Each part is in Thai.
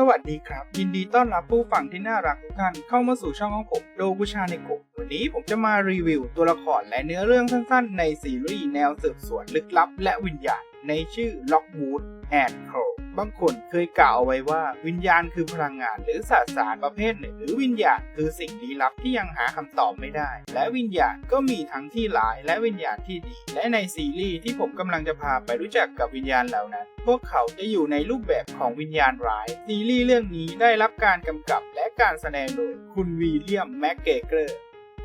สวัสดีครับ ยินดีต้อนรับผู้ฟังที่น่ารักทุกท่านเข้ามาสู่ช่องของผมโดกุชาในกบวันนี้ผมจะมารีวิวตัวละครและเนื้อเรื่องสั้นๆ ในซีรีส์แนวสืบสวนลึกลับและวิญญาณ ในชื่อ Lockwood and Crow บางคนเคยกล่าวเอาไว้ว่า วิญญาณคือพลังงานหรือสสารประเภทหนึ่งหรือวิญญาณคือสิ่งลี้ลับที่ยังหาคำตอบไม่ได้ และวิญญาณก็มีทั้งที่ร้ายและวิญญาณที่ดี และในซีรีส์ที่ผมกำลังจะพาไปรู้จักกับวิญญาณเหล่านั้น พวกเขาจะอยู่ในรูปแบบของวิญญาณร้าย ซีรีส์เรื่องนี้ได้รับการกำกับและการแสดงโดยคุณวีเลียมแม็กเกเกอร์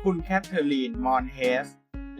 คุณแคทเธอรีนมอนเฮส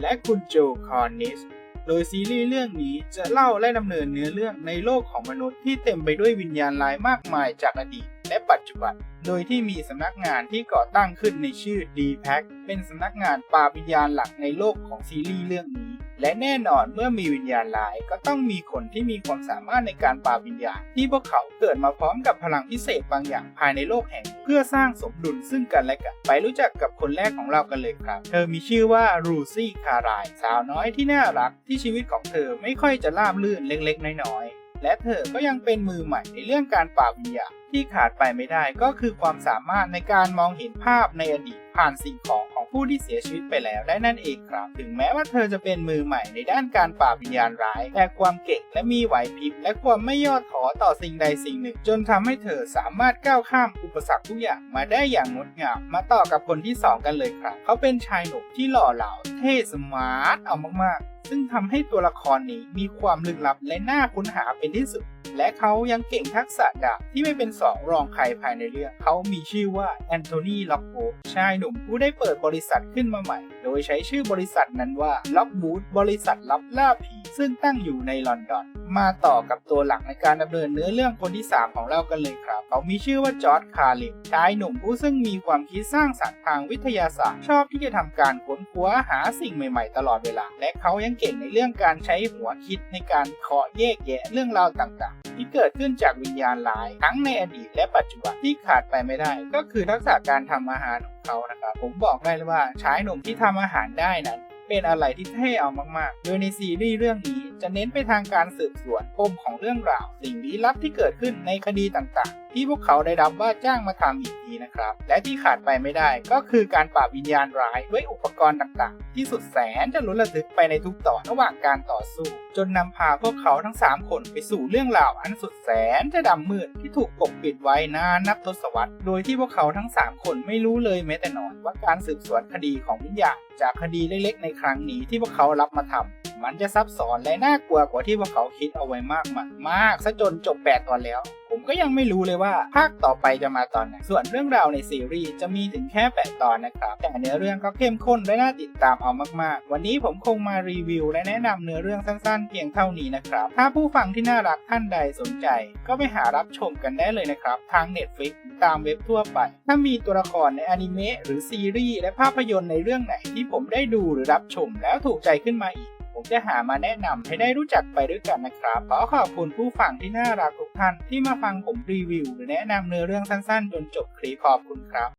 และคุณโจคอนนิส โดยซีรีส์เรื่องนี้จะเล่าและดำเนินเนื้อเรื่องในโลกของมนุษย์ที่เต็มไปด้วยวิญญาณร้ายมากมายจากอดีตและปัจจุบัน โดยที่มีสำนักงานที่ก่อตั้งขึ้นในชื่อ d p a c เป็นสำนักงานปราบวิญญาณหลักในโลกของซีรีส์เรื่องนี้ และแน่นอนเมื่อมีวิญญาณร้ายก็ต้องมีคนที่มีความสามารถในการปราบวิญญาณ ที่พวกเขาเกิดมาพร้อมกับพลังพิเศษบางอย่างภายในโลกแห่ง เพื่อสร้างสมดุลซึ่งกันและกันไปรู้จักกับคนแรกของเรากันเลยครับ เธอมีชื่อว่ารูซี่คารายสาวน้อยที่น่ารักที่ชีวิตของเธอไม่ค่อยจะราบรื่นเล็กๆ น้อยๆและเธอก็ยังเป็นมือใหม่ในเรื่องการปราบวิญญาณที่ขาดไปไม่ได้ก็คือความสามารถในการมองเห็นภาพในอดีตผ่านสิ่งของ ผู้ที่เสียชีวิตไปแล้วได้นั่นเองครับ ถึงแม้ว่าเธอจะเป็นมือใหม่ในด้านการปราบวิญญาณร้าย แต่ความเก่งและมีไหวพริบและความไม่ย่อท้อต่อสิ่งใดสิ่งหนึ่ง จนทำให้เธอสามารถก้าวข้ามอุปสรรคทุกอย่างมาได้อย่างงดงามมาต่อกับคนที่สองกันเลยครับ เขาเป็นชายหนุ่มที่หล่อเหลาเท่สมาร์ทเอามากๆ ซึ่งทำให้ตัวละครนี้มีความลึกลับและน่าค้นหาเป็นที่สุด และเขายังเก่งทักษะดาบที่ไม่เป็นสองรองใครภายในเรื่อง เขามีชื่อว่าแอนโทนี ล็อกโ d ชายหนุ่มผู้ได้เปิดบริษัทขึ้นมาใหม่ โดยใช้ชื่อบริษัทนั้นว่าล็อกบูธบริษัทลับล่าผี ซึ่งตั้งอยู่ในลอนดอน มาต่อกับตัวหลักในการดำเนินเนื้อเรื่องคนที่ 3 ของเรากันเลยครับ เขามีชื่อว่าจอร์ดคาร์ลินชายหนุ่มผู้ซึ่งมีความคิดสร้างสรรค์ทางวิทยาศาสตร์ ชอบที่จะทำการค้นคว้าหาสิ่งใหม่ๆ ตลอดเวลา และเขายังเก่งในเรื่องการใช้หัวคิดในการเคาะแยกแยะเรื่องราวต่างๆ ที่เกิดขึ้นจากวิญญาณร้าย ทั้งในอดีตและปัจจุบันที่ขาดไปไม่ได้ ก็คือทักษะการทำอาหารของเขานะครับผมบอกได้เลยว่าชายหนุ่มที่ทำอาหารได้นั้นเป็นอะไรที่เท่เอามาก ๆ โดยในซีรีส์เรื่องนี้จะเน้นไปทางการสืบสวนปมของเรื่องราว สิ่งลี้ลับที่เกิดขึ้นในคดีต่าง ๆ ที่พวกเขาได้รับว่าจ้างมาทำอีกทีนะครับ และที่ขาดไปไม่ได้ก็คือการปราบวิญญาณร้ายด้วยอุปกรณ์ต่างๆ ที่สุดแสนจะลุ้นระทึกไปในทุกตอนระหว่างการต่อสู้ จนนำพาพวกเขาทั้ง 3 คนไปสู่เรื่องราวอันสุดแสนจะดำมืดที่ถูกปกปิดไว้นานนับทศวรรษ โดยที่พวกเขาทั้ง 3 คนไม่รู้เลยแม้แต่น้อยว่าการสืบสวนคดีของวิญญาณจากคดีเล็กๆ ในครั้งนี้ที่พวกเขารับมาทำมันจะซับซ้อนและน่ากลัวกว่าที่พวกเขาคิดเอาไว้มากมายมากซะจนจบ 8 ตอนแล้ว ผมก็ยังไม่รู้เลยว่าภาคต่อไปจะมาตอนไหน ส่วนเรื่องราวในซีรีส์จะมีถึงแค่ 8 ตอนนะครับ แต่เนื้อเรื่องก็เข้มข้นและน่าติดตามเอามากๆ วันนี้ผมคงมารีวิว และแนะนำเนื้อเรื่องสั้นๆ เพียงเท่านี้นะครับ ถ้าผู้ฟังที่น่ารักท่านใดสนใจ ก็ไปหารับชมกันได้เลยนะครับ ทาง Netflix ตามเว็บทั่วไป ถ้ามีตัวละครในอนิเมะหรือซีรีส์และภาพยนตร์ในเรื่องไหนที่ผมได้ดูหรือรับชมแล้วถูกใจขึ้นมาอีก ผมจะหามาแนะนำให้ได้รู้จักไปด้วยกันนะครับ ขอขอบคุณผู้ฟังที่น่ารักทุกท่านที่มาฟังผมรีวิว หรือแนะนำเนื้อเรื่องสั้นๆ จนจบคลิปขอบคุณครับ